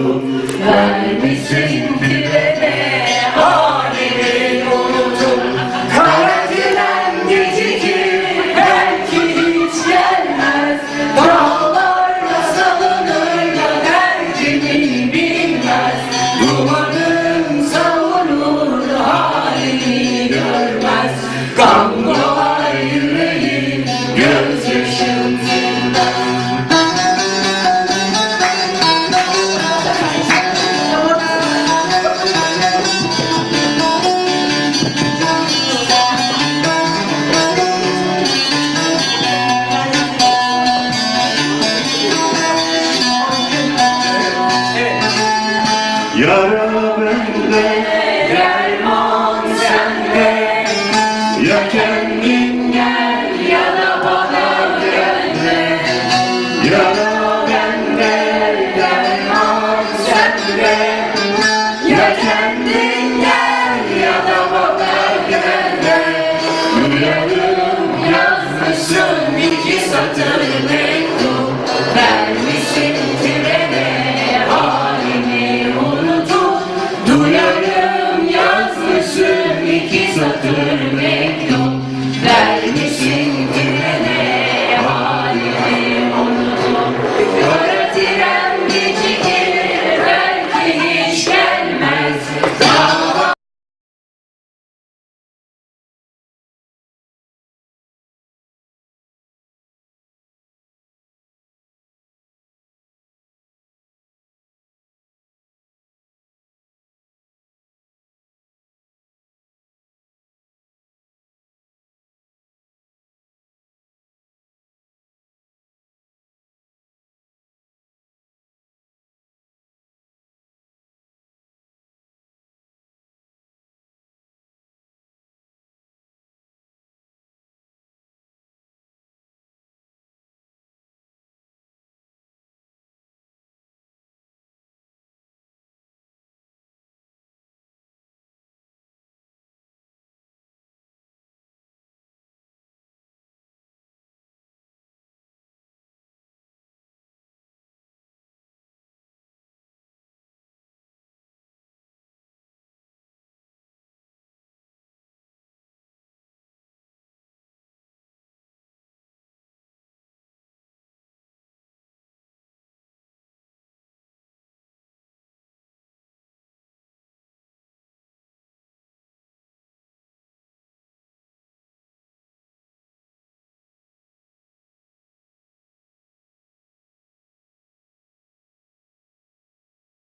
Vai me sentir Yara bende, Ya kendin gel ya da bana gelme. Yara bende, Ya kendin gel ya da bana gelme. Rüyalım yazmışım iki satır ne